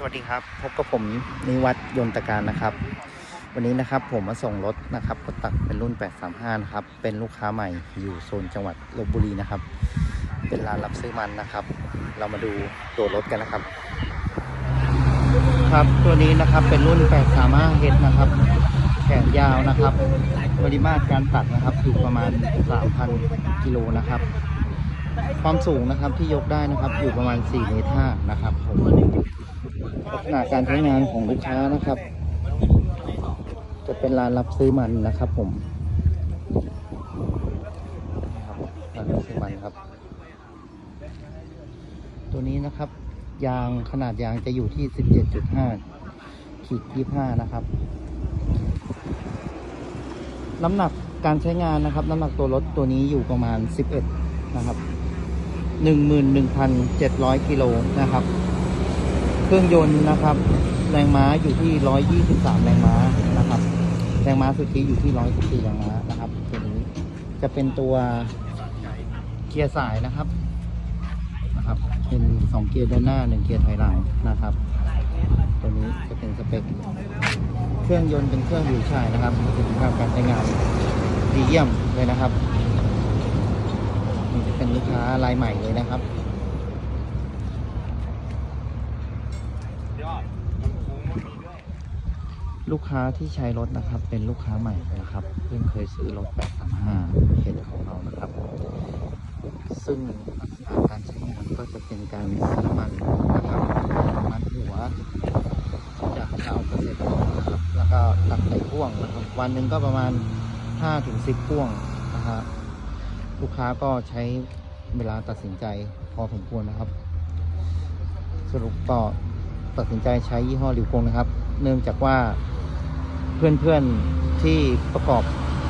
สวัสดีครับ พบกับผมนิวัฒน์ยนตการนะครับ วันนี้นะครับผมมาส่งรถนะครับรถตักเป็นรุ่น 835 นะครับ เป็นลูกค้าใหม่อยู่โซนจังหวัดลบบุรีนะครับ เป็นร้านรับซื้อมันนะครับ เรามาดูตัวรถกันนะครับ ครับตัวนี้นะครับเป็นรุ่น 835 h นะครับแขนยาวนะครับ ปริมาตรการตัดนะครับอยู่ประมาณ 3,000 กิโลนะครับความสูงนะครับที่ยกได้นะครับอยู่ประมาณ4เมตร5นะครับผม ลักษณะการใช้งานของลูกค้านะครับ จะเป็นร้านรับซื้อมันนะครับผมร้านรับซื้อมันครับ ตัวนี้นะครับ ยางขนาดยางจะอยู่ที่ 17.5ขีด25 นะครับ น้ำหนักการใช้งานนะครับ น้ำหนักตัวรถตัวนี้อยู่ประมาณ 11 นะครับ 11,700 กิโลนะครับ เครื่องยนต์นะครับ แรงม้าอยู่ที่ 123 แรงม้านะครับ แรงม้าสุทธิอยู่ที่ 114 แรงม้านะครับตัวนี้จะเป็นตัวเกียร์สายนะครับนะครับ เป็น 2 เกียร์ด้านหน้า 1 เกียร์ถอยหลังนะครับ ตัวนี้จะเป็นสเปค เครื่องยนต์เป็นเครื่องอยู่ชายนะครับประสิทธิภาพการใช้งานดีเยี่ยมเลยนะครับนี่จะเป็นลูกค้ารายใหม่เลยนะครับ ลูกค้าที่ใช้รถนะครับ เป็นลูกค้าใหม่นะครับ เพิ่งเคยซื้อรถ 835เห็นของเรานะครับ ซึ่งลักษณะการใช้งานก็จะเป็นการซื้อน้ำมันนะครับมันหัวจากชาวเกษตรกรนะครับ แล้วก็ตักใส่พ่วงนะครับ วันหนึ่งก็ประมาณ 5-10พ่วงนะฮะลูกค้าก็ใช้เวลาตัดสินใจพอสมควรนะครับ สรุปก็ ตัดสินใจใช้ยี่ห้อริวกงนะครับ เนื่องจากว่าเพื่อนๆที่ประกอบ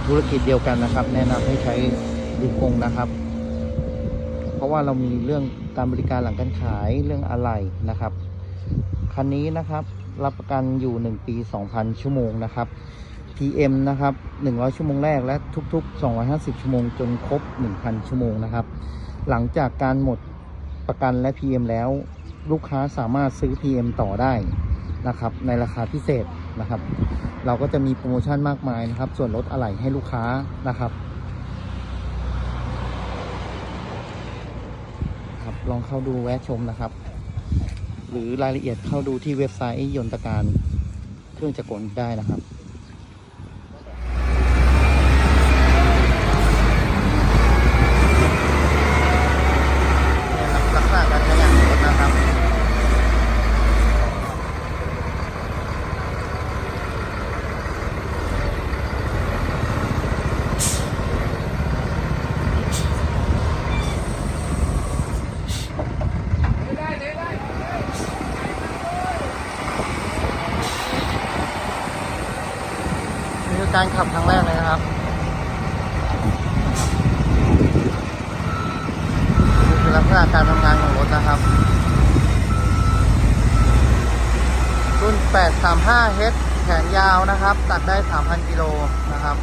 ธุรกิจเดียวกันนะครับ แนะนำให้ใช้ริวกงนะครับ เพราะว่าเรามีเรื่องการบริการหลังการขายเรื่องอะไหล่นะครับคันนี้นะครับรับประกันอยู่ 1 ปี 2,000 ชั่วโมงนะครับ PM นะครับ 100 ชั่วโมงแรกและทุก ๆ 250 ชั่วโมงจนครบ 1,000 ชั่วโมงนะครับ หลังจากการหมดประกันและ PM แล้ว ลูกค้าสามารถซื้อ PM ต่อได้นะครับ ในราคาพิเศษนะครับ เราก็จะมีโปรโมชั่นมากมายนะครับ ส่วนลดอะไหล่ให้ลูกค้านะครับครับ ลองเข้าดูแวะชมนะครับ หรือรายละเอียดเข้าดูที่เว็บไซต์ยนตการเครื่องจักรกลได้นะครับ ลักษณะการใช้งานของรถนะครับ นี่คือการขับครั้งแรกเลยนะครับนี่คือลักษณะการทำงานของรถนะครับรุ่น 835H แขนยาวนะครับ ตัดได้ 3,000 กิโลนะครับ